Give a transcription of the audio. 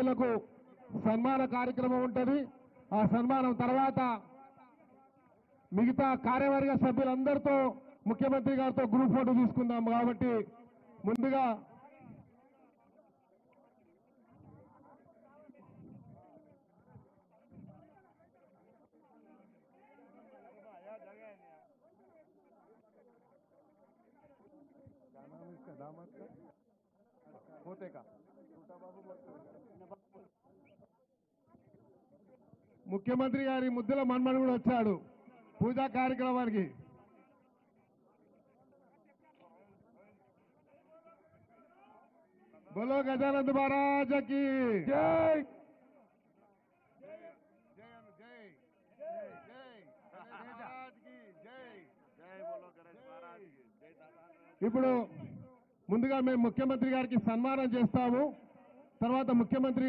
సభ్యులకు సన్మాన కార్యక్రమం ఉంటుంది ఆ సన్మానం తర్వాత మిగతా కార్యవర్గ సభ్యులందరితో ముఖ్యమంత్రి గారితో గ్రూప్ ఫోటో తీసుకుందాం కాబట్టి ముందుగా होते का ముఖ్యమంత్రి గారి ముద్దుల మన్మడు కూడా వచ్చాడు పూజా కార్యక్రమానికి. బోలో గజానంద్ మహారాజకి. జై. ఇప్పుడు ముందుగా మేము ముఖ్యమంత్రి గారికి సన్మానం చేస్తాము. తర్వాత ముఖ్యమంత్రి